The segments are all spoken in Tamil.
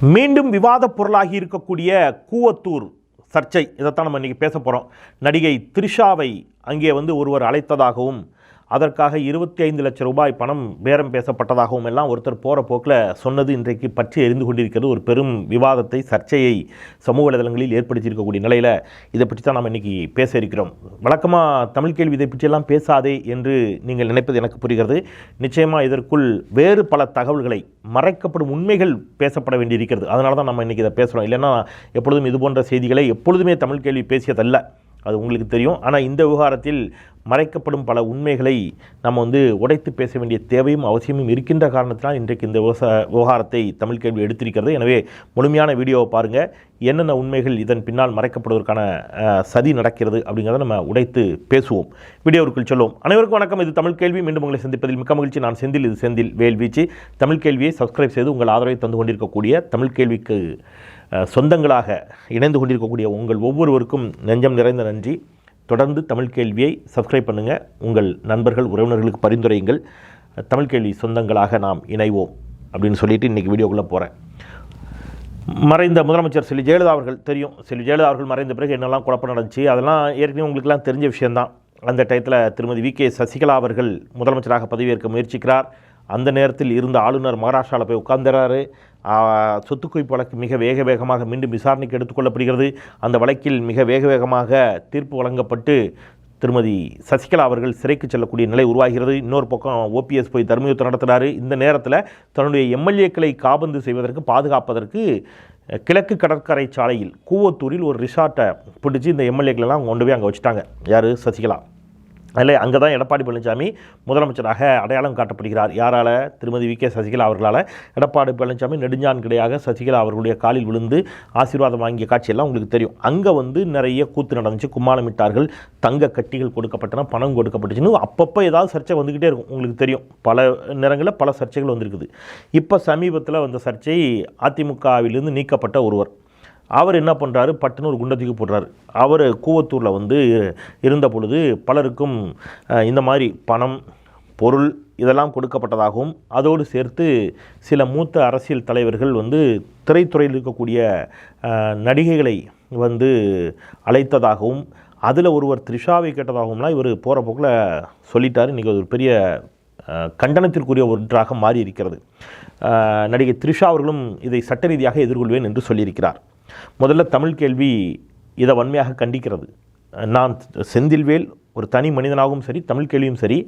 மீண்டும் விவாதப் பொருளாகி இருக்கக்கூடிய கூவத்தூர் சர்ச்சை இதைத்தான் நம்ம இன்றைக்கி பேச போகிறோம் நடிகை த்ரிஷாவை அங்கே வந்து ஒருவர் அழைத்ததாகவும் அதற்காக இருபத்தி ஐந்து லட்சம் ரூபாய் பணம் பேரம் பேசப்பட்டதாகவும் எல்லாம் ஒருத்தர் போகிற போக்கில் சொன்னது இன்றைக்கு பற்றி எரிந்து கொண்டிருக்கிறது. ஒரு பெரும் விவாதத்தை சர்ச்சையை சமூக வலைதளங்களில் ஏற்படுத்தியிருக்கக்கூடிய நிலையில் இதை பற்றி தான் நம்ம இன்றைக்கி பேச இருக்கிறோம். வழக்கமாக தமிழ் கேள்வி இதை பற்றியெல்லாம் பேசாதே என்று நீங்கள் நினைப்பது எனக்கு புரிகிறது. நிச்சயமாக இதற்குள் வேறு பல தகவல்களை மறைக்கப்படும் உண்மைகள் பேசப்பட வேண்டியிருக்கிறது. அதனால தான் நம்ம இன்றைக்கி இதை பேசுகிறோம் இல்லைன்னா எப்பொழுதும் இது போன்ற செய்திகளை எப்பொழுதுமே தமிழ் கேள்வி பேசியதல்ல. அது உங்களுக்கு தெரியும். ஆனால் இந்த விவகாரத்தில் மறைக்கப்படும் பல உண்மைகளை நம்ம வந்து உடைத்து பேச வேண்டிய தேவையும் அவசியமும் இருக்கின்ற காரணத்தினால் இன்றைக்கு இந்த விவசாய விவகாரத்தை தமிழ் கேள்வி எடுத்திருக்கிறது. எனவே முழுமையான வீடியோவை பாருங்கள் என்னென்ன உண்மைகள் இதன் பின்னால் மறைக்கப்படுவதற்கான சதி நடக்கிறது அப்படிங்கிறத நம்ம உடைத்து பேசுவோம். வீடியோவிற்குள் சொல்லுவோம் அனைவருக்கும் வணக்கம். இது தமிழ் கேள்வி. மீண்டும் உங்களை சந்திப்பதில் மிக்க மகிழ்ச்சி. நான் செந்தில். இது செந்தில் வேல்வீச்சு. தமிழ் கேள்வியை சப்ஸ்கிரைப் செய்து உங்கள் ஆதரவை தந்து கொண்டிருக்கக்கூடிய தமிழ் கேள்விக்கு சொந்தங்களாக இணைந்து கொண்டிருக்கக்கூடிய உங்கள் ஒவ்வொருவருக்கும் நெஞ்சம் நிறைந்த நன்றி. தொடர்ந்து தமிழ் கேள்வியை சப்ஸ்கிரைப் பண்ணுங்கள் உங்கள் நண்பர்கள் உறவினர்களுக்கு பரிந்துரையுங்கள். தமிழ் கேள்வி சொந்தங்களாக நாம் இணைவோம் அப்படின்னு சொல்லிட்டு இன்றைக்கி வீடியோக்குள்ளே போகிறேன் மறைந்த முதலமைச்சர் செல்வி ஜெயலலிதா அவர்கள் தெரியும். செல்வி ஜெயலலிதா அவர்கள் மறைந்த பிறகு என்னெல்லாம் குழப்பம் நடந்துச்சு? அதெல்லாம் ஏற்கனவே உங்களுக்குலாம் தெரிஞ்ச விஷயம்தான். அந்த டயத்தில் திருமதி வி கே சசிகலா அவர்கள் முதலமைச்சராக பதவியேற்க முயற்சிக்கிறார். அந்த நேரத்தில் இருந்த ஆளுநர் மகாராஷ்டிராவில் போய் உட்கார்ந்துறாரு. சொத்து குவிப்பு வழக்கு மிக வேக வேகமாக மீண்டும் விசாரணைக்கு எடுத்துக்கொள்ளப்படுகிறது அந்த வழக்கில் மிக வேக வேகமாக தீர்ப்பு வழங்கப்பட்டு திருமதி சசிகலா அவர்கள் சிறைக்கு செல்லக்கூடிய நிலை உருவாகிறது. இன்னொரு பக்கம் ஓபிஎஸ் போய் தர்மயுத்தம் நடத்துகிறாரு இந்த நேரத்தில் தன்னுடைய எம்எல்ஏக்களை காபந்து செய்வதற்கு பாதுகாப்பதற்கு கிழக்கு கடற்கரை சாலையில் கூவத்தூரில் ஒரு ரிசார்ட்டை பிடிச்சி இந்த எம்எல்ஏக்களெல்லாம் கொண்டு போய் அங்கே வச்சுட்டாங்க. யார்? சசிகலா. அதில் அங்கே தான் எடப்பாடி பழனிசாமி முதலமைச்சராக அடையாளம் காட்டப்படுகிறார். யாரால்? திருமதி வி கே சசிகலா அவர்களால். எடப்பாடி பழனிசாமி நெடுஞ்சான் கிடையாக சசிகலா அவர்களுடைய காலில் விழுந்து ஆசீர்வாதம் வாங்கிய காட்சியெல்லாம் உங்களுக்கு தெரியும். அங்கே வந்து நிறைய கூத்து நடந்துச்சு. கும்மாளமிட்டார்கள் தங்க கட்டிகள் கொடுக்கப்பட்டன பணம் கொடுக்கப்பட்டுச்சுன்னு அப்பப்போ ஏதாவது சர்ச்சை வந்துக்கிட்டே இருக்கும். உங்களுக்கு தெரியும். பல நேரங்களில் பல சர்ச்சைகள் வந்திருக்குது. இப்போ சமீபத்தில் வந்த சர்ச்சை அதிமுகவிலிருந்து நீக்கப்பட்ட ஒருவர். அவர் என்ன பண்ணுறாரு பட்டுன்னு ஒரு குண்டத்துக்கு போடுறாரு. அவர் கூவத்தூரில் வந்து இருந்த பொழுது பலருக்கும் இந்த மாதிரி பணம் பொருள் இதெல்லாம் கொடுக்கப்பட்டதாகவும் அதோடு சேர்த்து சில மூத்த அரசியல் தலைவர்கள் வந்து திரைத்துறையில் இருக்கக்கூடிய நடிகைகளை வந்து அழைத்ததாகவும் அதில் ஒருவர் த்ரிஷாவை கேட்டதாகவும்லாம் இவர் போகிற போக்கில் சொல்லிட்டார். இன்றைக்கி ஒரு பெரிய கண்டனத்திற்குரிய ஒன்றாக மாறி இருக்கிறது நடிகை த்ரிஷா அவர்களும் இதை சட்ட ரீதியாக எதிர்கொள்வேன் என்று சொல்லியிருக்கிறார். முதல்ல தமிழ் கேள்வி இதை வன்மையாக கண்டிக்கிறது. நான் செந்தில்வேல் ஒரு தனி மனிதனாகவும் சரி தமிழ் கேள்வியும் சரி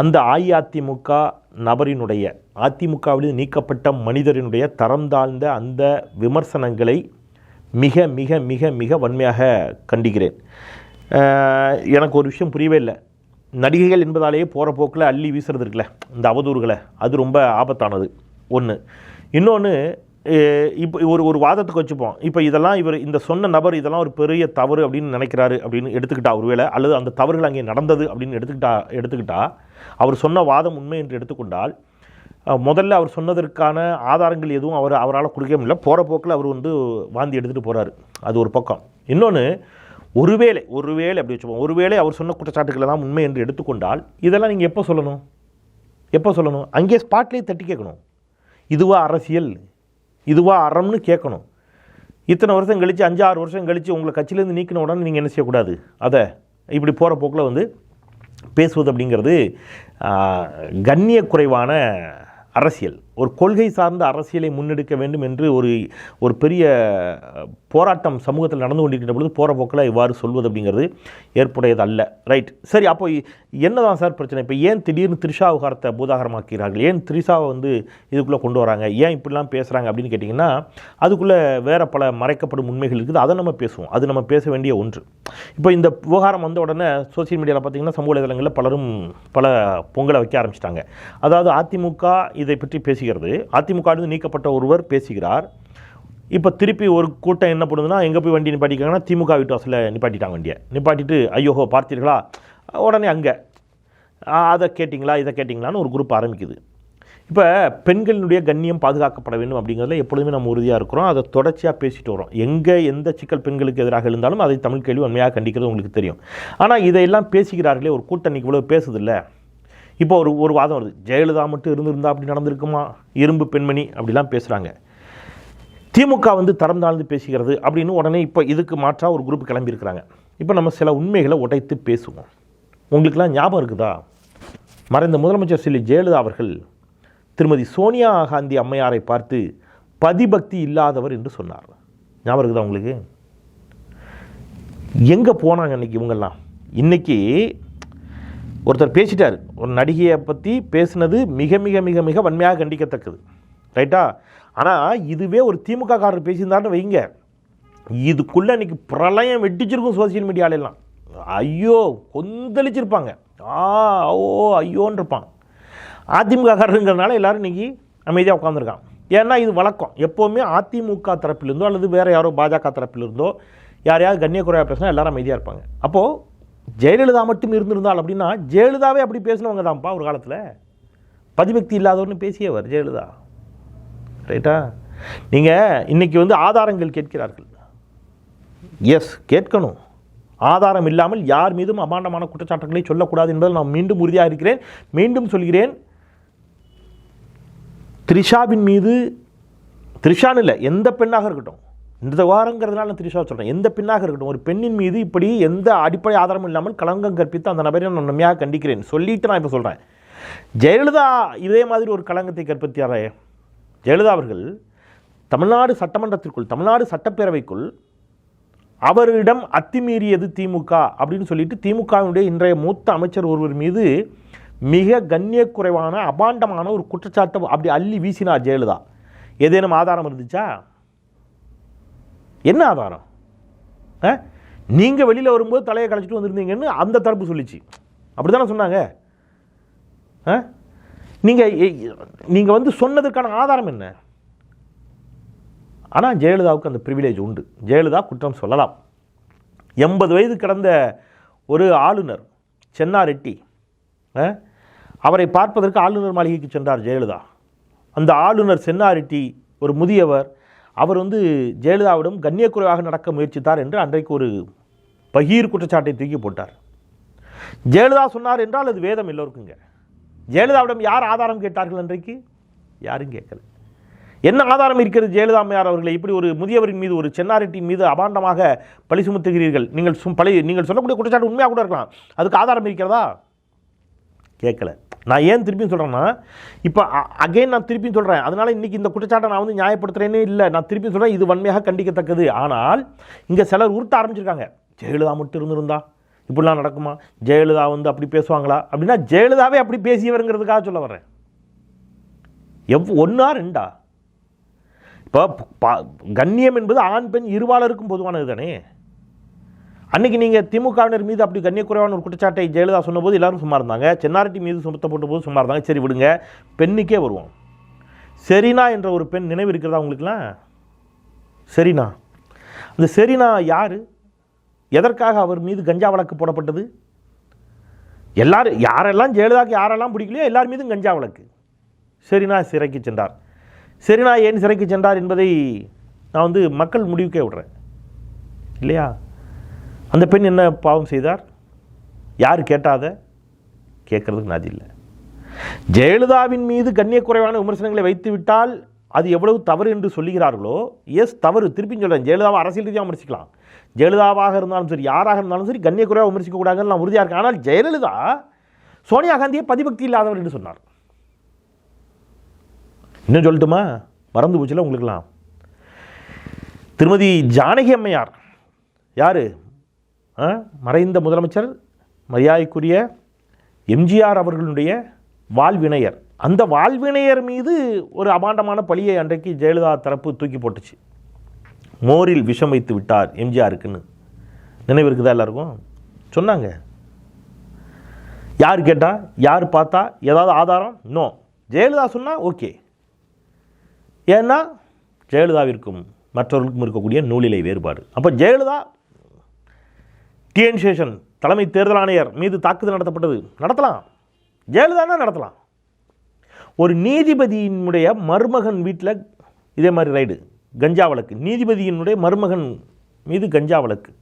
அந்த அஇஅதிமுக நபரினுடைய அதிமுகவிலிருந்து நீக்கப்பட்ட மனிதரினுடைய தரம் தாழ்ந்த அந்த விமர்சனங்களை மிக மிக மிக மிக வன்மையாக கண்டிக்கிறேன். எனக்கு ஒரு விஷயம் புரியவே இல்லை. நடிகைகள் என்பதாலேயே போகிற போக்கில் அள்ளி வீசுறது இருக்குல்ல இந்த அவதூறுகளை. அது ரொம்ப ஆபத்தானது. ஒன்று இன்னொன்று இப்போ ஒரு ஒரு வாதத்துக்கு வச்சுப்போம். இப்போ இதெல்லாம் இவர் இந்த சொன்ன நபர் இதெல்லாம் ஒரு பெரிய தவறு அப்படின்னு நினைக்கிறாரு அப்படின்னு எடுத்துக்கிட்டா ஒருவேளை அல்லது அந்த தவறுகள் அங்கே நடந்தது அப்படின்னு எடுத்துக்கிட்டா எடுத்துக்கிட்டா அவர் சொன்ன வாதம் உண்மை என்று எடுத்துக்கொண்டால் முதல்ல அவர் சொன்னதற்கான ஆதாரங்கள் எதுவும் அவர் அவரால் கொடுக்க முடியல. போகிற போக்கில் அவர் வந்து வாந்தி எடுத்துகிட்டு போகிறாரு அது ஒரு பக்கம். இன்னொன்று ஒருவேளை ஒருவேளை அப்படி வச்சுப்போம். ஒருவேளை அவர் சொன்ன குற்றச்சாட்டுக்களை தான் உண்மை என்று எடுத்துக்கொண்டால் இதெல்லாம் நீங்கள் எப்போ சொல்லணும்? எப்போ சொல்லணும்? அங்கே ஸ்பாட்லேயே தட்டி கேட்கணும். இதுவா அரசியல்? இதுவா அறம்னு கேட்கணும். இத்தனை வருஷம் கழித்து அஞ்சு ஆறு வருஷம் கழித்து உங்களை கட்சியிலேருந்து நீக்கின உடனே நீங்கள் என்ன செய்யக்கூடாது? அதை இப்படி போகிற போக்கில் வந்து பேசுவது அப்படிங்கிறது கண்ணிய குறைவான அரசியல். ஒரு கொள்கை சார்ந்த அரசியலை முன்னெடுக்க வேண்டும் என்று ஒரு ஒரு பெரிய போராட்டம் சமூகத்தில் நடந்து கொண்டிருக்கிற பொழுது போகிற போக்கில் இவ்வாறு சொல்வது அப்படிங்கிறது ஏற்புடையது அல்ல ரைட் சரி அப்போ என்னதான் சார் பிரச்சனை? இப்போ ஏன் திடீர்னு த்ரிஷா விவகாரத்தை பூதாகரமாக்கிறார்கள் ஏன் த்ரிஷாவை வந்து இதுக்குள்ளே கொண்டு வராங்க? ஏன் இப்படிலாம் பேசுகிறாங்க அப்படின்னு கேட்டிங்கன்னா அதுக்குள்ளே வேறு பல மறைக்கப்படும் உண்மைகள் இருக்குது. அதை நம்ம பேசுவோம். அது நம்ம பேச வேண்டிய ஒன்று. இப்போ இந்த விவகாரம் வந்த உடனே சோசியல் மீடியாவில் பார்த்தீங்கன்னா சமூக வலைதளங்களில் பலரும் பல பொங்கலை வைக்க ஆரம்பிச்சிட்டாங்க. அதாவது அதிமுக இதை பற்றி பேசுகிறது. அதிமுகவிலிருந்து நீக்கப்பட்ட ஒருவர் பேசுகிறார். இப்போ திருப்பி ஒரு கூட்டம் என்ன பண்ணுதுன்னா எங்கே போய் வண்டி நிப்பாட்டிக்காங்கன்னா திமுக வீட்டு வாசலில் நிப்பாட்டிட்டாங்க வண்டியை. நிப்பாட்டிட்டு ஐயோஹோ பார்த்தீர்களா? உடனே அங்கே. அதை கேட்டிங்களா இதை கேட்டிங்களான்னு ஒரு குரூப் ஆரம்பிக்குது. இப்போ பெண்களினுடைய கண்ணியம் பாதுகாக்கப்பட வேண்டும் அப்படிங்கிறதுல எப்பொழுதுமே நம்ம உறுதியாக இருக்கிறோம். அதை தொடர்ச்சியாக பேசிட்டு வரோம் எங்கே எந்த சிக்கல் பெண்களுக்கு எதிராக இருந்தாலும் அதை தமிழ் கேள்வி உண்மையாக கண்டிக்கிறது உங்களுக்கு தெரியும். ஆனால் இதையெல்லாம் பேசுகிறார்களே ஒரு கூட்டணி இவ்வளோ பேசுதில்லை. இப்போ ஒரு ஒரு வாதம் வருது. ஜெயலலிதா மட்டும் இருந்திருந்தா அப்படி நடந்திருக்குமா? இரும்பு பெண்மணி அப்படிலாம் பேசுகிறாங்க திமுக வந்து தரம் தாழ்ந்து பேசுகிறது அப்படின்னு உடனே இப்போ இதுக்கு மாற்றாக ஒரு குரூப் கிளம்பியிருக்கிறாங்க. இப்போ நம்ம சில உண்மைகளை உடைத்து பேசுவோம். உங்களுக்கெல்லாம் ஞாபகம் இருக்குதா? மறைந்த முதலமைச்சர் செல்வி ஜெயலலிதா அவர்கள் திருமதி சோனியா காந்தி அம்மையாரை பார்த்து பதிபக்தி இல்லாதவர் என்று சொன்னார். ஞாபகம் இருக்குதா உங்களுக்கு? எங்கே போனாங்க இன்னைக்கு இவங்கெல்லாம்? இன்றைக்கி ஒருத்தர் பேசிட்டார். ஒரு நடிகையை பற்றி பேசினது மிக மிக மிக மிக வன்மையாக கண்டிக்கத்தக்கது. ரைட்டா? ஆனால் இதுவே ஒரு திமுக காரர் பேசியிருந்தாருன்னு வைங்க. இதுக்குள்ளே இன்றைக்கி பிரளயம் வெட்டிச்சிருக்கும் சோசியல் மீடியாலெல்லாம். ஐயோ கொந்தளிச்சிருப்பாங்க. ஆ ஓ ஐயோன்னு இருப்பான் அதிமுக காரருங்கிறதுனால எல்லாரும் இன்னைக்கு அமைதியாக உட்காந்துருக்கான் ஏன்னா இது வழக்கம். எப்போவுமே அதிமுக தரப்பிலிருந்தோ அல்லது வேறு யாரோ பாஜக தரப்பிலிருந்தோ யாரையாவது கண்ணியக்குறையாக பேசினா எல்லாரும் அமைதியாக இருப்பாங்க. அப்போது ஜெயலலிதா மட்டும் இருந்திருந்தால் அப்படின்னா ஜெயலலிதாவே அப்படி பேசினவங்க தான்ப்பா ஒரு காலத்தில். பதிபக்தி இல்லாதவர்னு பேசியவர் ஜெயலலிதா. ரைட்டா? நீங்கள் இன்றைக்கி வந்து ஆதாரங்கள் கேட்கிறார்கள். எஸ் கேட்கணும். ஆதாரம் இல்லாமல் யார் மீதும் அபாண்டமான குற்றச்சாட்டுகளை சொல்லக்கூடாது என்பதில் நான் மீண்டும் உறுதியாக இருக்கிறேன். மீண்டும் சொல்கிறேன். த்ரிஷாவின் மீது த்ரிஷான்னு இல்லை எந்த பெண்ணாக இருக்கட்டும். இந்த வாரங்கிறதுனால நான் த்ரிஷா சொல்கிறேன் எந்த பெண்ணாக இருக்கட்டும் ஒரு பெண்ணின் மீது இப்படி எந்த அடிப்படை ஆதாரமும் இல்லாமல் களங்கம் கற்பித்து அந்த நபரை நான் நன்மையாக கண்டிக்கிறேன். சொல்லிட்டு நான் இப்போ சொல்கிறேன் ஜெயலலிதா இதே மாதிரி ஒரு களங்கத்தை கற்பித்தாரே ஜெயலலிதா அவர்கள் தமிழ்நாடு சட்டமன்றத்திற்குள் தமிழ்நாடு சட்டப்பேரவைக்குள் அவரிடம் அத்துமீறியது திமுக அப்படின்னு சொல்லிட்டு திமுகவினுடைய இன்றைய மூத்த அமைச்சர் ஒருவர் மீது மிக கண்ணியக்குறைவான அபாண்டமான ஒரு குற்றச்சாட்டை அப்படி அள்ளி வீசினார் ஜெயலலிதா. ஏதேனும் ஆதாரம் இருந்துச்சா? என்ன ஆதாரம்? நீங்கள் வெளியில் வரும்போது தலையை கழிச்சிட்டு வந்திருந்தீங்கன்னு அந்த தரப்பு சொல்லிச்சு. அப்படி தானே சொன்னாங்க நீங்கள் நீங்கள் வந்து சொன்னதற்கான ஆதாரம் என்ன? ஆனால் ஜெயலலிதாவுக்கு அந்த ப்ரிவிலேஜ் உண்டு. ஜெயலலிதா குற்றம் சொல்லலாம். எண்பது வயது கடந்த ஒரு ஆளுநர் சென்னா ரெட்டி அவரை பார்ப்பதற்கு ஆளுநர் மாளிகைக்கு சென்றார் ஜெயலலிதா. அந்த ஆளுநர் சென்னா ரெட்டி ஒரு முதியவர் அவர் வந்து ஜெயலலிதாவிடம் கண்ணியக்குறைவாக நடக்க முயற்சித்தார் என்று அன்றைக்கு ஒரு பகீர் குற்றச்சாட்டை தூக்கி போட்டார். ஜெயலலிதா சொன்னார் என்றால் அது வேதம் எல்லோருக்குங்க ஜெயலலிதாவிடம் யார் ஆதாரம் கேட்டார்கள் அன்றைக்கு? யாரும் கேட்கல. என்ன ஆதாரம் இருக்கிறது ஜெயலலிதா அம்மையார் அவர்களை? இப்படி ஒரு முதியவரின் மீது ஒரு சென்னாரிட்டி மீது அபாண்டமாக பழி சுமத்துகிறீர்கள். நீங்கள் சும் பழி நீங்கள் சொல்லக்கூடிய குற்றச்சாட்டு உண்மையாக கூட இருக்கலாம். அதுக்கு ஆதாரம் இருக்கிறதா? கேட்கல. நான் ஏன் திருப்பியும் சொல்கிறேன்னா இப்போ அகைன் நான் திருப்பியும் சொல்கிறேன் அதனால் இன்றைக்கி இந்த குற்றச்சாட்டை நான் வந்து நியாயப்படுத்துகிறேனே இல்லை. நான் திருப்பியும் சொல்கிறேன் இது வன்மையாக கண்டிக்கத்தக்கது. ஆனால் இங்கே சிலர் உருட்ட ஆரம்பிச்சிருக்காங்க. ஜெயலலிதா மட்டும் இருந்திருந்தா இப்படிலாம் நடக்குமா? ஜெயலலிதா வந்து அப்படி பேசுவாங்களா? அப்படின்னா ஜெயலலிதாவே அப்படி பேசியவருங்கிறதுக்காக சொல்ல வர்றேன். எவ் ஒன்றா ரெண்டா? இப்போ ப- கண்ணியம் என்பது ஆண் பெண் இருவாளருக்கும் பொதுவானது தானே? அன்றைக்கி நீங்கள் திமுகவினர் மீது அப்படி கண்ணியக்குறைவான ஒரு குற்றச்சாட்டை ஜெயலலிதா சொன்னபோது எல்லாரும் சும்மா இருந்தாங்க. சென்னாரெட்டி மீது சுமத்தப்பட்ட போது சும்மா இருந்தாங்க. சரி விடுங்க பெண்ணுக்கே வருவோம். செரினா என்ற ஒரு பெண் நினைவு இருக்கிறதா உங்களுக்குலாம்? செரினா. அந்த செரினா யார்? எதற்காக அவர் மீது கஞ்சா வழக்கு போடப்பட்டது? எல்லாரும் யாரெல்லாம் ஜெயலலிதாக்கு யாரெல்லாம் பிடிக்கலையோ எல்லார் மீதும் கஞ்சா வழக்கு. செரினா சிறைக்கு சென்றார். செரினா ஏன் சிறைக்கு சென்றார் என்பதை நான் வந்து மக்கள் முடிவுக்கே விடுறேன். இல்லையா? அந்த பெண் என்ன பாவம் செய்தார்? யார் கேட்டாத? கேட்கறதுக்கு நாதி இல்லை. ஜெயலலிதாவின் மீது கண்ணியக்குறைவான விமர்சனங்களை வைத்து விட்டால் அது எவ்வளவு தவறு என்று சொல்லுகிறார்களோ எஸ் தவறு. திருப்பி சொல்கிறேன் ஜெயலலிதாவை அரசியல் ரீதியாக விமர்சிக்கலாம். ஜெயலலிதாவாக இருந்தாலும் சரி யாராக இருந்தாலும் சரி கண்ணியக்குறைவாக விமர்சிக்கக்கூடாதுன்னு நான் உறுதியாக இருக்கேன் ஆனால் ஜெயலலிதா சோனியா காந்தியை பதிபக்தி இல்லாதவர் என்று சொன்னார். இன்னும் சொல்லட்டுமா? மறந்து போச்சுல உங்களுக்கெல்லாம். திருமதி ஜானகி அம்மையார். யார்? மறைந்த முதலமைச்சர் மரியாதைக்குரிய எம்ஜிஆர் அவர்களுடைய வாழ்வினையர். அந்த வாழ்வினையர் மீது ஒரு அபாண்டமான பழியை அன்றைக்கு ஜெயலலிதா தரப்பு தூக்கி போட்டுச்சு. மோரில் விஷம் வைத்து விட்டார் எம்ஜிஆருக்குன்னு. நினைவு இருக்குதா எல்லாருக்கும்? சொன்னாங்க. யார் கேட்டால் யார் பார்த்தா? ஏதாவது ஆதாரம்? நோ ஜெயலலிதா சொன்னால் ஓகே ஏன்னா ஜெயலலிதாவிற்கும் மற்றவர்களுக்கும் இருக்கக்கூடிய நூலிலை வேறுபாடு. அப்போ ஜெயலலிதா டிஎன் சேஷன் தலைமை தேர்தல் ஆணையர் மீது தாக்குதல் நடத்தப்பட்டது. நடத்தலாம். ஜெயலலிதானா நடத்தலாம். ஒரு நீதிபதியினுடைய மருமகன் வீட்டில் இதே மாதிரி ரைடு. கஞ்சா வழக்கு. நீதிபதியினுடைய மருமகன் மீது கஞ்சா வழக்கு.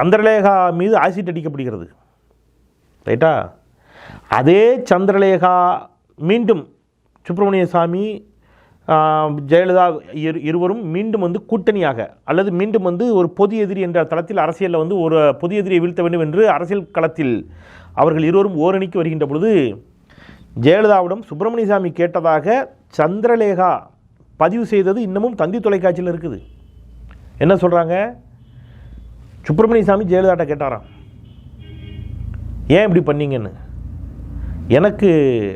சந்திரலேகா மீது ஆசிட் அடிக்கப்படுகிறது. ரைட்டா? அதே சந்திரலேகா மீண்டும் சுப்பிரமணிய சாமி ஜெயலலிதா இரு இருவரும் மீண்டும் வந்து கூட்டணியாக அல்லது மீண்டும் வந்து ஒரு பொது எதிரி என்ற தளத்தில் அரசியலில் வந்து ஒரு பொது எதிரியை வீழ்த்த வேண்டும் என்று அரசியல் களத்தில் அவர்கள் இருவரும் ஓரணிக்கு வருகின்ற பொழுது ஜெயலலிதாவிடம் சுப்பிரமணியசாமி கேட்டதாக சந்திரலேகா பதிவு செய்தது இன்னமும் தந்தி தொலைக்காட்சியில் இருக்குது. என்ன சொல்கிறாங்க சுப்பிரமணியசாமி ஜெயலலிதாட்ட கேட்டாராம். ஏன் இப்படி பண்ணீங்கன்னு? எனக்கு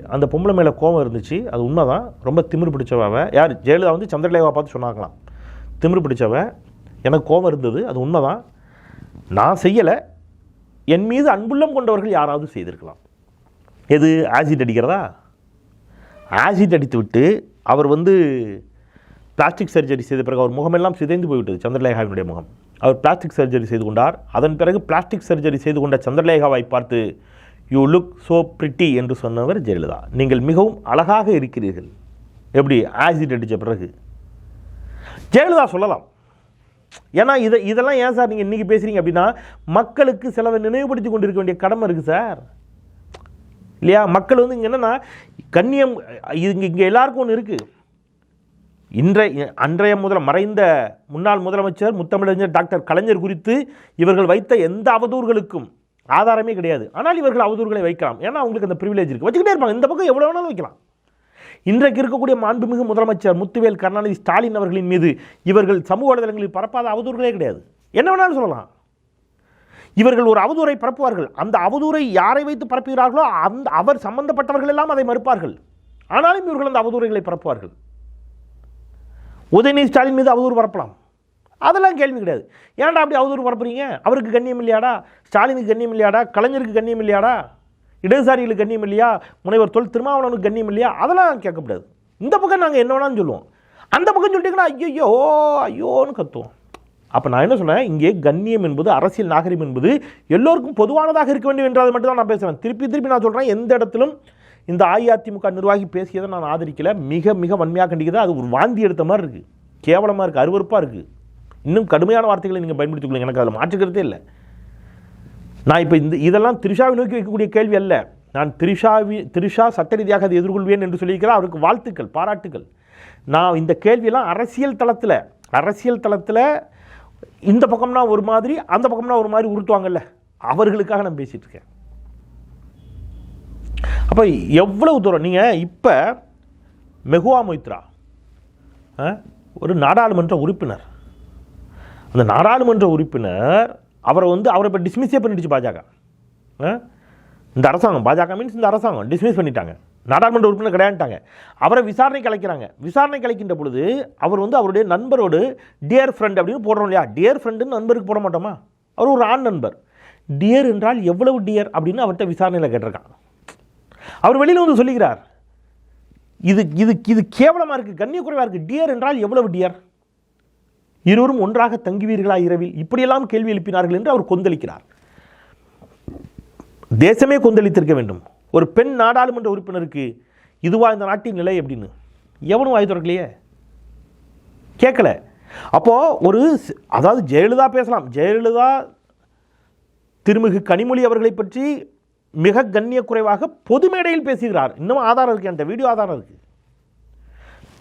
அந்த பொம்பளை மேலே கோபம் இருந்துச்சு. அது உண்மை தான் ரொம்ப திமிரு பிடிச்சவ யார்? ஜெயலலிதா வந்து சந்திரலேகா பார்த்து சொன்னாங்களாம். திமிரு பிடிச்சவ எனக்கு கோபம் இருந்தது. அது உண்மை தான் நான் செய்யலை. என் மீது அன்புள்ளம் கொண்டவர்கள் யாராவது செய்திருக்கலாம். எது? ஆசிட் அடிக்கிறதா? ஆசிட் அடித்து விட்டு அவர் வந்து பிளாஸ்டிக் சர்ஜரி செய்த பிறகு அவர் முகமெல்லாம் சிதைந்து போய்விட்டது சந்திரலேகாவினுடைய முகம். அவர் பிளாஸ்டிக் சர்ஜரி செய்து கொண்டார். அதன் பிறகு பிளாஸ்டிக் சர்ஜரி செய்து கொண்ட சந்திரலேகாவை பார்த்து யூ லுக் சோ பிரிட்டி என்று சொன்னவர் ஜெயலலிதா. நீங்கள் மிகவும் அழகாக இருக்கிறீர்கள். எப்படி? ஆசிட் அடித்த பிறகு. ஜெயலலிதா சொல்லலாம். ஏன்னா இதை இதெல்லாம் ஏன் சார் நீங்கள் இன்றைக்கி பேசுகிறீங்க அப்படின்னா மக்களுக்கு சிலவை நினைவுபடுத்தி கொண்டிருக்க வேண்டிய கடமை இருக்குது சார். இல்லையா? மக்கள் வந்து இங்கே என்னென்னா கண்ணியம் இங்கே இங்கே எல்லாருக்கும் ஒன்று இருக்குது இன்றைய அன்றைய முதல் மறைந்த முன்னாள் முதலமைச்சர் முத்தமிழறிஞர் டாக்டர் கலைஞர் குறித்து இவர்கள் வைத்த எந்த அவதூறுகளுக்கும் ஆதாரமே கிடையாது. ஆனால் இவர்கள் அவதூறுகளை வைக்கலாம். ஏன்னா அவங்களுக்கு அந்த ப்ரிவிலேஜ் இருக்குது வச்சுக்கிட்டே இருப்பாங்க. இந்த பக்கம் எவ்வளோ வேணாலும் வைக்கலாம். இன்றைக்கு இருக்கக்கூடிய மாண்புமிகு முதலமைச்சர் முத்துவேல் கருணாநிதி ஸ்டாலின் அவர்களின் மீது இவர்கள் சமூக வலைதளங்களில் பரப்பாத அவதூறுகளே கிடையாது. என்ன வேணாலும் சொல்லலாம். இவர்கள் ஒரு அவதூறை பரப்புவார்கள். அந்த அவதூறை யாரை வைத்து பரப்புகிறார்களோ அந்த அவர் சம்பந்தப்பட்டவர்கள் எல்லாம் அதை மறுப்பார்கள். ஆனாலும் இவர்கள் அந்த அவதூறுகளை பரப்புவார்கள். உதயநிதி ஸ்டாலின் மீது அவதூறு பரப்பலாம். அதெல்லாம் கேள்வி கிடையாது. ஏன்டா அப்படி அவதூறு பரப்புறீங்க? அவருக்கு கண்ணியம் இல்லையாடா? ஸ்டாலினுக்கு கண்ணியம் இல்லையாடா? கலைஞருக்கு கண்ணியம் இல்லையாடா? இடதுசாரிகளுக்கு கண்ணியம் இல்லையா? முனைவர் தொல் திருமாவளவனுக்கு கண்ணியம் இல்லையா? அதெல்லாம் கேட்கக்கூடாது இந்த பக்கம் நாங்கள் என்ன வேணாலும் சொல்லுவோம். அந்த பக்கம் சொல்லிட்டீங்கன்னா ஐயோ ஐயோன்னு கத்துவோம். அப்போ நான் என்ன சொன்னேன்? இங்கே கண்ணியம் என்பது அரசியல் நாகரிகம் என்பது எல்லோருக்கும் பொதுவானதாக இருக்க வேண்டும் என்றதை மட்டும் தான் நான் பேசுகிறேன் திருப்பி திருப்பி நான் சொல்கிறேன் எந்த இடத்திலும் இந்த அஇஅதிமுக நிர்வாகி பேசியதை நான் ஆதரிக்கலை. மிக மிக வன்மையாக கண்டிக்கிறது அது ஒரு வாந்தி எடுத்த மாதிரி இருக்குது கேவலமாக இருக்குது அருவருப்பாக இருக்குது இன்னும் கடுமையான வார்த்தைகளை நீங்கள் பயன்படுத்திக்கொள்ளுங்க. எனக்கு அதில் மாற்றுக்கிறதே இல்லை. நான் இப்போ இந்த இதெல்லாம் திரிஷாவை நோக்கி வைக்கக்கூடிய கேள்வி அல்ல. நான் திரிஷாவி திரிஷா சட்ட ரீதியாக அதை எதிர்கொள்வேன் என்று சொல்லியிருக்கிறேன் அவருக்கு வாழ்த்துக்கள் பாராட்டுக்கள். நான் இந்த கேள்வியெல்லாம் அரசியல் தளத்தில் அரசியல் தளத்தில் இந்த பக்கம்னா ஒரு மாதிரி அந்த பக்கம்னா ஒரு மாதிரி உருட்டுவாங்கல்ல. அவர்களுக்காக நான் பேசிகிட்டு இருக்கேன். அப்போ எவ்வளவு தூரம் நீங்கள் இப்போ மெகுவா மொய்த்ரா ஆ, ஒரு நாடாளுமன்ற உறுப்பினர் அந்த நாடாளுமன்ற உறுப்பினர் அவரை வந்து அவரை இப்போ டிஸ்மிஸே பண்ணிடுச்சு பாஜக. ஆ? இந்த அரசாங்கம் பாஜக மீன்ஸ் இந்த அரசாங்கம் டிஸ்மிஸ் பண்ணிட்டாங்க. நாடாளுமன்ற உறுப்பினர் கிடையாண்டாங்க அவரை விசாரணை கலைக்கிறாங்க. விசாரணை கலைக்கின்ற பொழுது அவர் வந்து அவருடைய நண்பரோடு டியர் ஃப்ரெண்ட் அப்படின்னு போடுறோம் இல்லையா? டியர் ஃப்ரெண்டுன்னு நண்பருக்கு போட மாட்டோமா? அவர் ஒரு ஆண் நண்பர். டியர் என்றால் எவ்வளவு டியர் அப்படின்னு அவர்கிட்ட விசாரணையில் கேட்டிருக்காங்க. அவர் வெளியில் வந்து சொல்லுகிறார் இது இது இது கேவலமாக இருக்குது கண்ணியக்குறைவாக இருக்குது டியர் என்றால் எவ்வளவு டியர் இருவரும் ஒன்றாக தங்குவீர்களா இரவில்? இப்படியெல்லாம் கேள்வி எழுப்பினார்கள் என்று அவர் கொந்தளிக்கிறார். தேசமே கொந்தளித்திருக்க வேண்டும். ஒரு பெண் நாடாளுமன்ற உறுப்பினருக்கு இதுவா இந்த நாட்டின் நிலை அப்படின்னு எவனும் வாய் திறக்கலையே? கேட்கல. அப்போ ஒரு அதாவது ஜெயலலிதா பேசலாம். ஜெயலலிதா திருமிகு கனிமொழி அவர்களை பற்றி மிக கண்ணிய குறைவாக பொது மேடையில் பேசுகிறார். இன்னும் ஆதாரம் இருக்கு அந்த வீடியோ ஆதாரம் இருக்கு.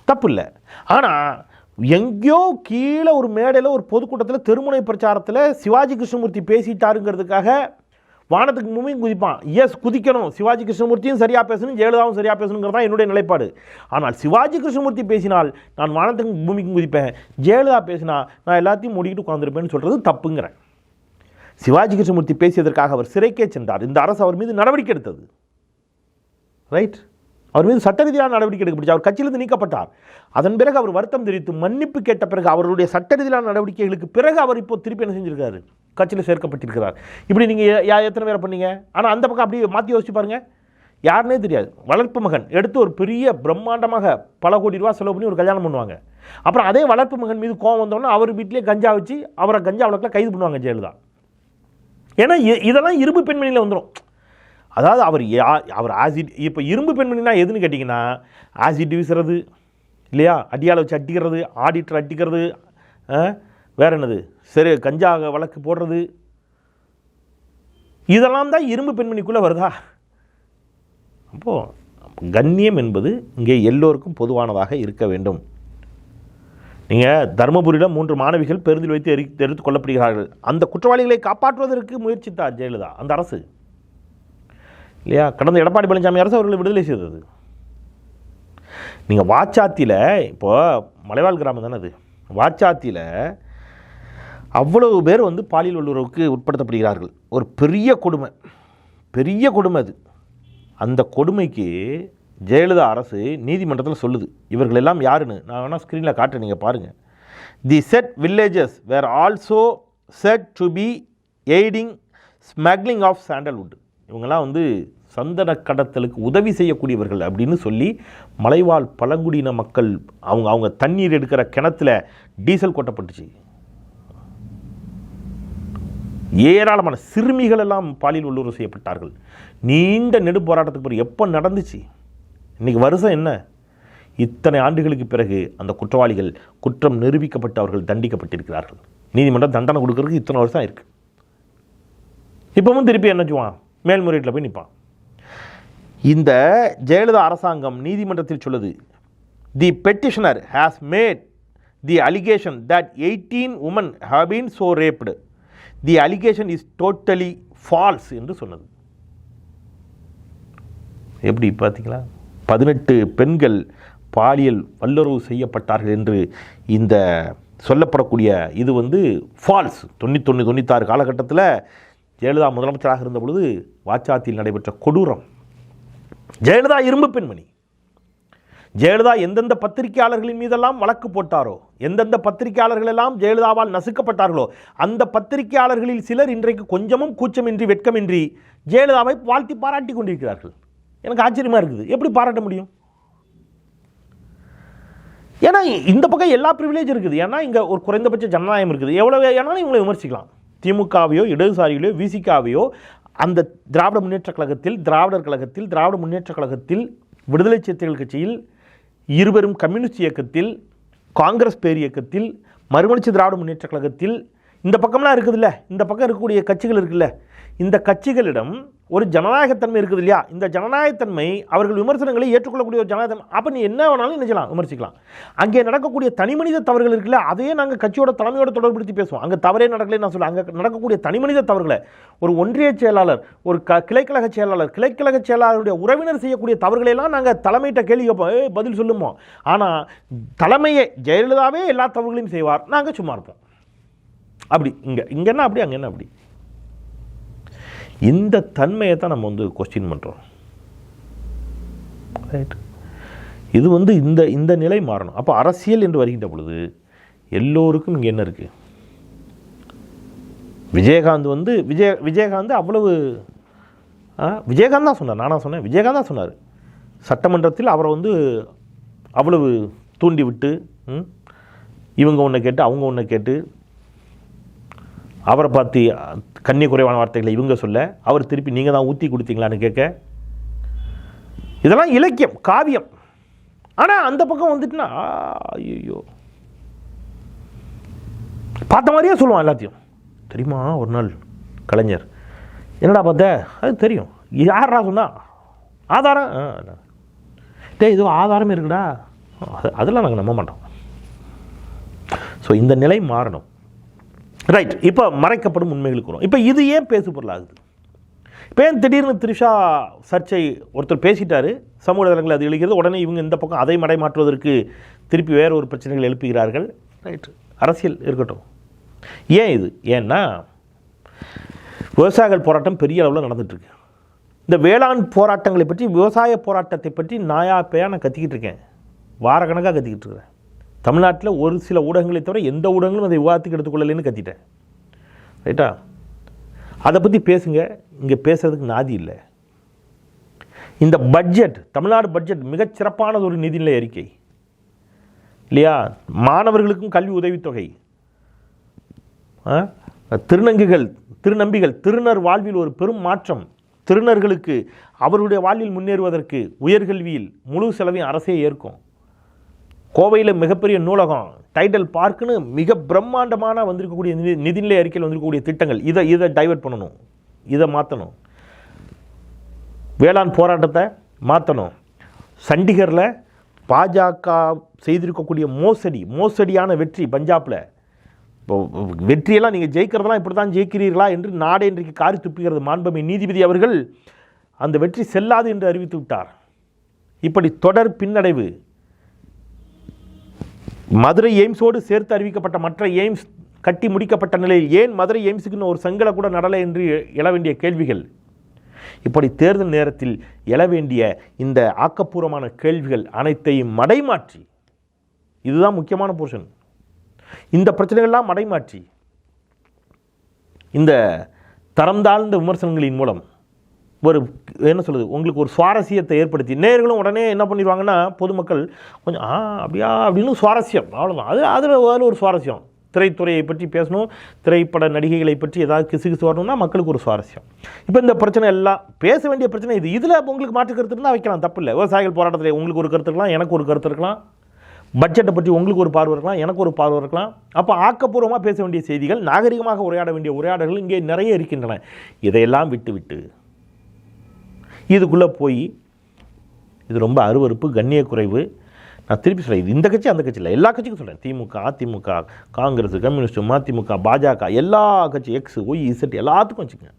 தப்பு இல்லை. ஆனால் எங்கேயோ கீழே ஒரு மேடையில் ஒரு பொதுக்கூட்டத்தில் தெருமுனை பிரச்சாரத்தில் சிவாஜி கிருஷ்ணமூர்த்தி பேசிட்டாருங்கிறதுக்காக வானத்துக்கு மும்மையும் குதிப்பான். எஸ் குதிக்கணும். சிவாஜி கிருஷ்ணமூர்த்தியும் சரியாக பேசணும் ஜெயலலிதாவும் சரியாக பேசணுங்கிறது தான் என்னுடைய நிலைப்பாடு. ஆனால் சிவாஜி கிருஷ்ணமூர்த்தி பேசினால் நான் வானத்துக்கு பூமிக்கும் குதிப்பேன் ஜெயலலிதா பேசினா நான் எல்லாத்தையும் மூடிக்கிட்டு உட்காந்துருப்பேன்னு சொல்கிறது தப்புங்கிறேன். சிவாஜி கிருஷ்ணமூர்த்தி பேசியதற்காக அவர் சிறைக்கே சென்றார். இந்த அரசு அவர் மீது நடவடிக்கை எடுத்தது. ரைட் அவர் மீது சட்ட ரீதியான நடவடிக்கை எடுக்கப்பட்டுச்சு. அவர் கட்சியிலிருந்து நீக்கப்பட்டார். அதன் பிறகு அவர் வருத்தம் தெரிவித்து மன்னிப்பு கேட்ட பிறகு அவருடைய சட்ட ரீதியான நடவடிக்கைகளுக்கு பிறகு அவர் இப்போ திருப்பி என்ன செஞ்சிருக்காரு? கட்சியில் சேர்க்கப்பட்டிருக்கிறார். இப்படி நீங்கள் எத்தனை பேரை பண்ணீங்க? ஆனால் அந்த பக்கம் அப்படியே மாற்றி யோசிச்சு பாருங்க. யாருனே தெரியாது. வளர்ப்பு மகன் எடுத்து ஒரு பெரிய பிரம்மாண்டமாக பல கோடி ரூபா செலவு பண்ணி ஒரு கல்யாணம் பண்ணுவாங்க. அப்புறம் அதே வளர்ப்பு மகன் மீது கோவம் வந்தோடனே அவர் வீட்டிலே கஞ்சா வச்சு அவரை கஞ்சா வழக்கில் கைது பண்ணுவாங்க ஜெயலலிதா. ஏன்னா இதெல்லாம் இரும்பு பெண்மணியில் வந்துடும் அதாவது அவர் யா- அவர் ஆசிட் இப்போ இரும்பு பெண்மணினா எதுன்னு கேட்டிங்கன்னா ஆசிட் வீசுறது இல்லையா? அடியால் வச்சு அடிக்கிறது ஆடிட்டர் அடிக்கிறது வேறு வேற என்னது? சரி கஞ்சா வழக்கு போடுறது. இதெல்லாம் தான் இரும்பு பெண்மணிக்குள்ளே வருதா? அப்போது கண்ணியம் என்பது இங்கே எல்லோருக்கும் பொதுவானதாக இருக்க வேண்டும். நீங்கள் தருமபுரியில் மூன்று மாணவிகள் பெருந்தில் வைத்து எரி எடுத்துக் கொள்ளப்படுகிறார்கள் அந்த குற்றவாளிகளை காப்பாற்றுவதற்கு முயற்சித்தார் ஜெயலலிதா அந்த அரசு. இல்லையா? கடந்த எடப்பாடி பழனிசாமி அரசு அவர்களை விடுதலை செய்தது. நீங்கள் வாச்சாத்தியில் இப்போது மலைவாழ் கிராமம் தானே அது. வாச்சாத்தியில் அவ்வளவு பேர் வந்து பாலியல் வல்லுறவுக்கு உட்படுத்தப்படுகிறார்கள். ஒரு பெரிய கொடுமை. பெரிய கொடுமை அது. அந்த கொடுமைக்கு ஜெயலலிதா அரசு நீதிமன்றத்தில் சொல்லுது. இவர்கள் எல்லாம் யாருன்னு? நான் வேணால் ஸ்க்ரீனில் காட்டுறேன் நீங்கள் பாருங்கள் the said villages where also said to be aiding smuggling of sandalwood இவங்கெல்லாம் வந்து சந்தன கடத்தலுக்கு உதவி செய்யக்கூடியவர்கள் அப்படின்னு சொல்லி மலைவாழ் பழங்குடியின மக்கள் அவங்க அவங்க தண்ணீர் எடுக்கிற கிணத்துல டீசல் கொட்டப்பட்டுச்சு. ஏராளமான சிறுமிகள் எல்லாம் பாலியல் உள்ளுறவு செய்யப்பட்டார்கள். நீண்ட நெடு போராட்டத்துக்கு பிறகு எப்போ நடந்துச்சு? இன்னைக்கு வருஷம் என்ன? இத்தனை ஆண்டுகளுக்கு பிறகு அந்த குற்றவாளிகள் குற்றம் நிரூபிக்கப்பட்டு அவர்கள் தண்டிக்கப்பட்டிருக்கிறார்கள். நீதிமன்றம் தண்டனை கொடுக்கறதுக்கு இத்தனை வருஷம் இருக்கு இப்போவும் திருப்பி என்ன செய்வான்? மேல்முறையீட்டில் போய் நிற்பான் இந்த ஜெயலலிதா அரசாங்கம் நீதிமன்றத்தில் சொல்லுது the petitioner has made the allegation that eighteen women have been so raped the allegation is totally false என்று சொன்னது. எப்படி பார்த்தீங்களா? பதினெட்டு பெண்கள் பாலியல் வல்லுறவு செய்யப்பட்டார்கள் என்று இந்த சொல்லப்படக்கூடிய இது வந்து ஃபால்ஸ் தொண்ணூத்தொன்று தொண்ணூத்தாறு காலகட்டத்தில் ஜெயலலிதா முதலமைச்சராக இருந்த பொழுது வாச்சாத்தியில் நடைபெற்ற கொடூரம். ஜெயலலிதா இரும்பு பெண்மணி. ஜெயலலிதா எந்தெந்த பத்திரிகையாளர்களின் மீதெல்லாம் வழக்கு போட்டாரோ எந்தெந்த பத்திரிகையாளர்கள் எல்லாம் ஜெயலலிதாவால் நசுக்கப்பட்டார்களோ அந்த பத்திரிகையாளர்களில் சிலர் இன்றைக்கு கொஞ்சமும் கூச்சமின்றி வெட்கமின்றி ஜெயலலிதாவை வாழ்த்தி பாராட்டி கொண்டிருக்கிறார்கள். எனக்கு ஆச்சரியமாக இருக்குது. எப்படி பாராட்ட முடியும்? ஏன்னா இந்த பக்கம் எல்லா ப்ரிவிலேஜ் இருக்குது. ஏன்னா இங்கே ஒரு குறைந்தபட்ச ஜனநாயகம் இருக்குது. எவ்வளோ வேணாலும் இவங்களை விமர்சிக்கலாம். திமுகவையோ இடதுசாரிகளையோ விசிகாவையோ அந்த திராவிட முன்னேற்ற கழகத்தில் திராவிடர் கழகத்தில் திராவிட முன்னேற்றக் கழகத்தில் விடுதலை சிறுத்தைகள் கட்சியில் இருவரும் கம்யூனிஸ்ட் இயக்கத்தில் காங்கிரஸ் பேர் இயக்கத்தில் மறுமலர்ச்சி திராவிட முன்னேற்ற கழகத்தில் இந்த பக்கம்லாம் இருக்குதுல்ல இந்த பக்கம் இருக்கக்கூடிய கட்சிகள் இருக்குல்ல இந்த கட்சிகளிடம் ஒரு ஜனநாயகத்தன்மை இருக்குது இல்லையா? இந்த ஜனநாயகத்தன்மை அவர்கள் விமர்சனங்களை ஏற்றுக்கொள்ளக்கூடிய ஒரு ஜனநாயகம் அப்போ நீ என்ன வேணாலும் என்ன செய்யலாம் விமர்சிக்கலாம். அங்கே நடக்கக்கூடிய தனிமனித தவறுகள் இருக்குல்ல அதையே நாங்கள் கட்சியோட தலைமையோட தொடர்படுத்தி பேசுவோம். அங்கே தவறே நடக்கலை நான் சொல்லுவேன் அங்கே நடக்கக்கூடிய தனிமனித தவறுகளை ஒரு ஒன்றிய செயலாளர் ஒரு க கிளைக்கழக செயலாளர் கிளைக்கழக செயலாளருடைய உறவினர் செய்யக்கூடிய தவறுகளை எல்லாம் நாங்கள் தலைமையிட்ட கேள்வி கேட்போம். பதில் சொல்லுமோ? ஆனால் தலைமையை ஜெயலலிதாவே எல்லா தவறுகளையும் செய்வார். நாங்கள் சும்மா இருப்போம். அப்படி இங்கே இங்கே என்ன அப்படி அங்கே என்ன அப்படி? இந்த தன்மையை தான் நம்ம வந்து கொஸ்டின் பண்ணுறோம் ரைட் இது வந்து இந்த இந்த நிலை மாறணும். அப்போ அரசியல் என்று வருகின்ற பொழுது எல்லோருக்கும் இங்கே என்ன இருக்குது விஜயகாந்த் வந்து விஜய விஜயகாந்த் அவ்வளவு விஜயகாந்த் தான் சொன்னார். நானாக சொன்னேன். விஜயகாந்த் தான் சொன்னார். சட்டமன்றத்தில் அவரை வந்து அவ்வளவு தூண்டி விட்டு இவங்க ஒன்றை கேட்டு அவங்க ஒன்றை கேட்டு அவரை பார்த்து கண்ணி குறைவான வார்த்தைகளை இவங்க சொல்ல அவர் திருப்பி நீங்கள் தான் ஊற்றி கொடுத்தீங்களான்னு கேட்க இதெல்லாம் இலக்கியம் காவியம். ஆனால் அந்த பக்கம் வந்துட்டுனா ஐயோ பார்த்த மாதிரியே சொல்லுவான் எல்லாத்தையும். தெரியுமா ஒரு நாள் கலைஞர் என்னடா பார்த்த? அது தெரியும். யாரா சொன்னா? ஆதாரம்? ஆ, டேய் இது ஆதாரமே இருக்குடா. அதெல்லாம் நாங்கள் நம்ப மாட்டோம். ஸோ இந்த நிலை மாறணும். ரைட் இப்போ மறைக்கப்படும் உண்மைகளுக்கு வரும் இப்போ இது ஏன் பேசு பொருளாகுது? இப்போ ஏன் திடீர்னு த்ரிஷா சர்ச்சை ஒருத்தர் பேசிட்டாரு சமூக வலைதளங்கள் அது எழுகிறது உடனே இவங்க இந்த பக்கம் அதை மடைமாற்றுவதற்கு திருப்பி வேற ஒரு பிரச்சனைகள் எழுப்புகிறார்கள். ரைட் அரசியல் இருக்கட்டும். ஏன் இது? ஏன்னா விவசாயிகள் போராட்டம் பெரிய அளவில் நடந்துட்டுருக்கு. இந்த வேளாண் போராட்டங்களை பற்றி விவசாய போராட்டத்தை பற்றி நாயா பேயா நான் கத்திக்கிட்டு இருக்கேன். வாரக்கணக்காக கத்திக்கிட்டு இருக்கிறேன். தமிழ்நாட்டில் ஒரு சில ஊடகங்களை தவிர எந்த ஊடகங்களும் அதை விவாதத்துக்கு எடுத்துக்கொள்ளலைன்னு கத்திட்டேன். ரைட்டா? அதை பற்றி பேசுங்க. இங்கே பேசுறதுக்கு நாதி இல்லை. இந்த பட்ஜெட் தமிழ்நாடு பட்ஜெட் மிகச்சிறப்பானது ஒரு நிதிநிலை அறிக்கை. இல்லையா? மாணவர்களுக்கும் கல்வி உதவித்தொகை. ஆ? திருநம்பிகள் திருநர் வாழ்வில் ஒரு பெரும் மாற்றம். திருநர்களுக்கு அவருடைய வாழ்வில் முன்னேறுவதற்கு உயர்கல்வியில் முழு செலவையும் அரசே ஏற்கும். கோவையில் மிகப்பெரிய நூலகம் டைடல் பார்க்குன்னு மிக பிரம்மாண்டமான வந்திருக்கக்கூடிய நிதி நிதிநிலை அறிக்கையில் வந்திருக்கக்கூடிய திட்டங்கள் இதை இதை டைவர்ட் பண்ணணும். இதை மாற்றணும் வேளாண் போராட்டத்தை மாற்றணும் சண்டிகரில் பாஜக செய்திருக்கக்கூடிய மோசடி மோசடியான வெற்றி பஞ்சாபில். இப்போ வெற்றியெல்லாம் நீங்கள் ஜெயிக்கிறதெல்லாம் இப்படி தான் ஜெயிக்கிறீர்களா என்று நாடே இன்றைக்கு காரி துப்புகிறது மாண்பமை நீதிபதி அவர்கள். அந்த வெற்றி செல்லாது என்று அறிவித்து விட்டார். இப்படி தொடர் பின்னடைவு மதுரை எய்ம்ஸோடு சேர்த்து அறிவிக்கப்பட்ட மற்ற எய்ம்ஸ் கட்டி முடிக்கப்பட்ட நிலையில் ஏன் மதுரை எய்ம்ஸுக்குன்னு ஒரு சங்கலை கூட நடலை என்று எழ வேண்டிய கேள்விகள்? இப்படி தேர்தல் நேரத்தில் எழ வேண்டிய இந்த ஆக்கப்பூர்வமான கேள்விகள் அனைத்தையும் மடைமாற்றி இதுதான் முக்கியமான போர்ஷன் இந்த பிரச்சனைகள்லாம் மடைமாற்றி இந்த தரம் தாழ்ந்த விமர்சனங்களின் மூலம் ஒரு என்ன சொல்லுது உங்களுக்கு ஒரு சுவாரஸ்யத்தை ஏற்படுத்தி நேர்களும் உடனே என்ன பண்ணிடுவாங்கன்னா பொதுமக்கள் கொஞ்சம் ஆ அப்படியா? அப்படின்னு சுவாரஸ்யம் அவ்வளோதான் அது அதில் அதில் ஒரு சுவாரஸ்யம். திரைத்துறையை பற்றி பேசணும் திரைப்பட நடிகைகளை பற்றி ஏதாவது கிசு கிசு வரணும்னா மக்களுக்கு ஒரு சுவாரஸ்யம். இப்போ இந்த பிரச்சனை எல்லாம் பேச வேண்டிய பிரச்சனை இது. இதில் உங்களுக்கு மாற்று கருத்து இருந்தால் வைக்கலாம் தப்பு இல்லை. விவசாயிகள் போராட்டத்தில் உங்களுக்கு ஒரு கருத்து இருக்கலாம் எனக்கு ஒரு கருத்து இருக்கலாம். பட்ஜெட்டை பற்றி உங்களுக்கு ஒரு பார்வை இருக்கலாம் எனக்கு ஒரு பார்வை இருக்கலாம். அப்போ ஆக்கப்பூர்வமாக பேச வேண்டிய செய்திகள் நாகரிகமாக உரையாட வேண்டிய உரையாடல்கள் இங்கே நிறைய இருக்கின்றன. இதையெல்லாம் விட்டு விட்டு இதுக்குள்ளே போய் இது ரொம்ப அருவருப்பு கண்ணிய குறைவு நான் திருப்பி சொல்கிறேன் இது இந்த கட்சி அந்த கட்சி இல்லை. எல்லா கட்சிக்கும் சொல்கிறேன் திமுக அதிமுக காங்கிரஸ் கம்யூனிஸ்ட் மதிமுக பாஜக எல்லா கட்சி எக்ஸ் ஒய் இசட் எல்லாத்துக்கும் வச்சுக்கங்க.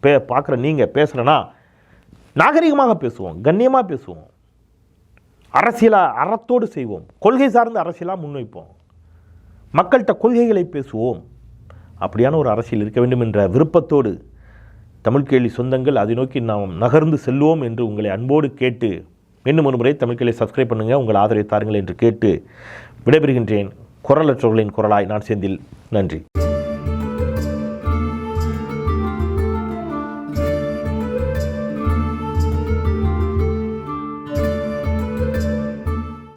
பே பார்க்குற நீங்கள் பேசுகிறேன்னா நாகரிகமாக பேசுவோம் கண்ணியமாக பேசுவோம். அரசியலாக அறத்தோடு செய்வோம். கொள்கை சார்ந்த அரசியலாக முன்வைப்போம். மக்கள்கிட்ட கொள்கைகளை பேசுவோம். அப்படியான ஒரு அரசியல் இருக்க வேண்டும் என்ற விருப்பத்தோடு தமிழ் சொந்தங்கள் அதை நோக்கி நாம் நகர்ந்து செல்வோம் என்று உங்களை அன்போடு கேட்டு மீண்டும் ஒரு முறை தமிழ் சப்ஸ்கிரைப் பண்ணுங்கள் உங்கள் ஆதரவை தாருங்கள் என்று கேட்டு விடைபெறுகின்றேன். குரலற்றவர்களின் குரலாய் நான் செந்தில். நன்றி.